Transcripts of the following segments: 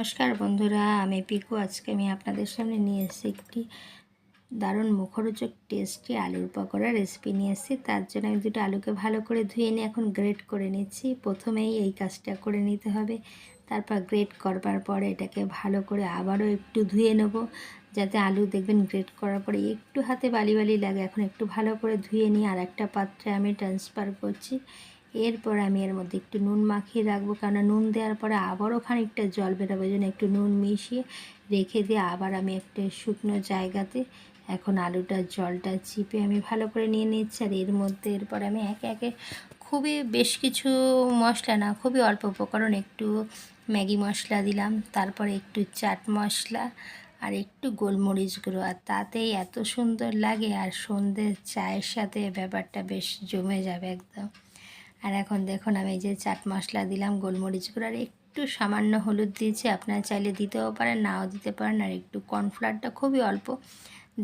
নমস্কার বন্ধুরা, আমি পিকু। আজকে আমি আপনাদের সামনে নিয়ে এসেছি একটি দারুণ মুখরোচক, টেস্টি আলুর পকোড়া রেসিপি নিয়ে এসেছি। তার জন্য আমি দুটো আলুকে ভালো করে ধুয়ে নিয়ে এখন গ্রেট করে নিচ্ছি। প্রথমেই এই কাজটা করে নিতে হবে। তারপর গ্রেট করবার পরে এটাকে ভালো করে আবারও একটু ধুয়ে নেব, যাতে আলু দেখবেন গ্রেট করার পরে একটু হাতে বালি বালি লাগে। এখন একটু ভালো করে ধুয়ে নিয়ে আর একটা পাত্রে আমি ট্রান্সফার করছি। এরপর আমি এর মধ্যে একটু নুন মাখিয়ে রাখব। কেন নুন দেওয়ার পরে আবারও খানিকটা জল বেরোবে। জন্য একটু নুন মিশিয়ে রেখে দিয়ে আবার আমি একটা শুকনো জায়গাতে এখন আলুটার জলটা চিপে আমি ভালো করে নিয়ে নিচ্ছি। আর এর মধ্যে এরপর আমি একে একে খুবই বেশ কিছু মশলা না, খুবই অল্প উপকরণ একটু ম্যাগি মশলা দিলাম। তারপরে একটু চাট মশলা আর একটু গোলমরিচ গুঁড়ো। আর তাতেই এত সুন্দর লাগে আর সন্ধ্যের চায়ের সাথে ব্যাপারটা বেশ জমে যাবে একদম। আর এখন দেখুন, আমি যে চাট মশলা দিলাম, গোলমরিচ গুঁড়ো, আর একটু সামান্য হলুদ দিয়েছি। আপনারা চাইলে দিতেও পারেন, নাও দিতে পারেন, আর একটু কর্নফ্লাওয়ারটা খুবই অল্প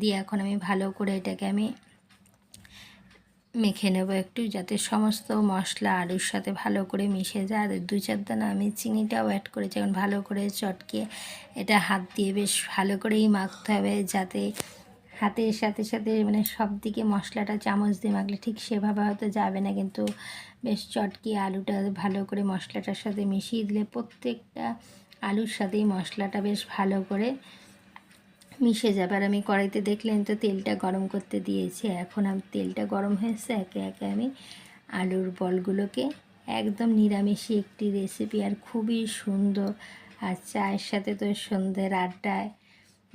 দিয়ে এখন আমি ভালো করে এটাকে আমি মেখে নেব একটু, যাতে সমস্ত মশলা আলুর সাথে ভালো করে মিশে যায়। আর দু চার দানা আমি চিনিটাও অ্যাড করেছি, এখন ভালো করে চটকে এটা হাত দিয়ে বেশ ভালো করেই মাখতে হবে, যাতে হাতের সাথে সাথে মানে সব দিকে মশলাটা, চামচ দিয়ে মাখলে ঠিক সেভাবে হয়তো যাবে না। কিন্তু বেশ চটকি আলুটা ভালো করে মশলাটার সাথে মিশিয়ে দিলে প্রত্যেকটা আলুর সাথেই মশলাটা বেশ ভালো করে মিশে যাবে। আর আমি কড়াইতে দেখলেন তো তেলটা গরম করতে দিয়েছি। এখন আমি, তেলটা গরম হয়েছে। একে একে আমি আলুর বলগুলোকে একদম নিরামিষি একটি রেসিপি আর খুবই সুন্দর। আর চায়ের সাথে তো সন্ধ্যের আড্ডায়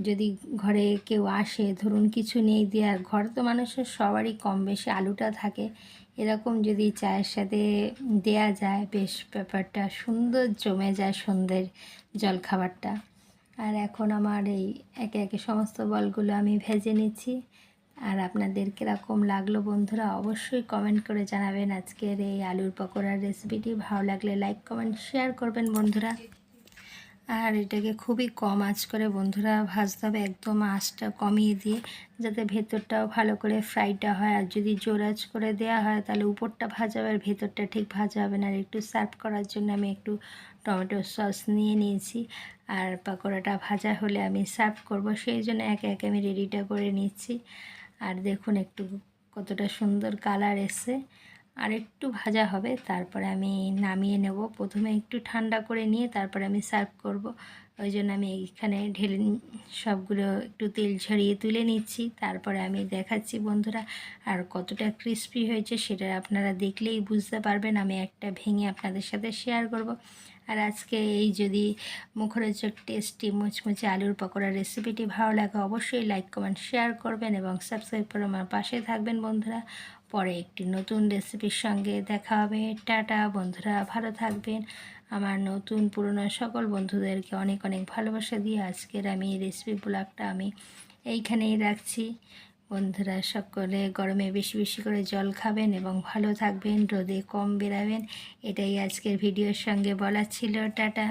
যদি ঘরে কেউ আসে, ধরুন কিছু নেই দেওয়ার ঘর তো মানুষের সবারই কম বেশি আলুটা থাকে, এরকম যদি চায়ের সাথে দেয়া যায়, বেশ ব্যাপারটা সুন্দর জমে যায় সন্ধ্যের জলখাবারটা। আর এখন আমার এই একে একে সমস্ত বলগুলো আমি ভেজে নিচ্ছি। আর আপনাদের কীরকম লাগল বন্ধুরা, অবশ্যই কমেন্ট করে জানাবেন আজকের এই আলুর পকোড়ার রেসিপিটি ভালো লাগলে লাইক কমেন্ট শেয়ার করবেন বন্ধুরা। আর এটাকে খুবই কম আঁচ করে বন্ধুরা ভাজতে হবে, একদম আঁচটা কমিয়ে দিয়ে যাতে ভেতরটাও ভালো করে ফ্রাইটা হয়। আর যদি জোর আঁচ করে দেওয়া হয়, তাহলে উপরটা ভাজা হবে আর ভেতরটা ঠিক ভাজা হবে না। আর একটু সার্ভ করার জন্য আমি একটু টমেটো সস নিয়ে নিয়েছি। আর পাকোড়াটা ভাজা হলে আমি সার্ভ করব, সেই জন্য একে একে আমি রেডিটা করে নিচ্ছি। আর দেখুন একটু কতটা সুন্দর কালার এসছে। আর একটু ভাজা হবে, তারপরে আমি নামিয়ে নেব। প্রথমে একটু ঠান্ডা করে নিয়ে তারপরে আমি সার্ভ করব। ওই জন্য আমি এইখানে ঢেলে সবগুলো একটু তেল ছড়িয়ে তুলে নিচ্ছি। তারপরে আমি দেখাচ্ছি বন্ধুরা আর কতটা ক্রিস্পি হয়েছে সেটা আপনারা দেখলেই বুঝতে পারবেন। আমি একটা ভেঙে আপনাদের সাথে শেয়ার করব। আর আজকে এই যদি মুখরোচক টেস্টি মুচমুচে আলুর পকোড়া রেসিপিটি ভালো লাগে, অবশ্যই লাইক কমেন্ট শেয়ার করবেন এবং সাবস্ক্রাইব করে আমার পাশে থাকবেন বন্ধুরা। পরে একটি নতুন রেসিপির সঙ্গে দেখা হবে। টাটা বন্ধুরা, ভালো থাকবেন। আমার নতুন পুরনো সকল বন্ধুদেরকে অনেক অনেক ভালোবাসা দিয়ে আজকের আমি এই রেসিপি ব্লগটা আমি এইখানেই রাখছি। বন্ধুরা, সকলে গরমে বেশি বেশি করে জল খাবেন এবং ভালো থাকবেন, রোদে কম বেরাবেন এটাই আজকের ভিডিওর সঙ্গে বলা ছিল। টাটা।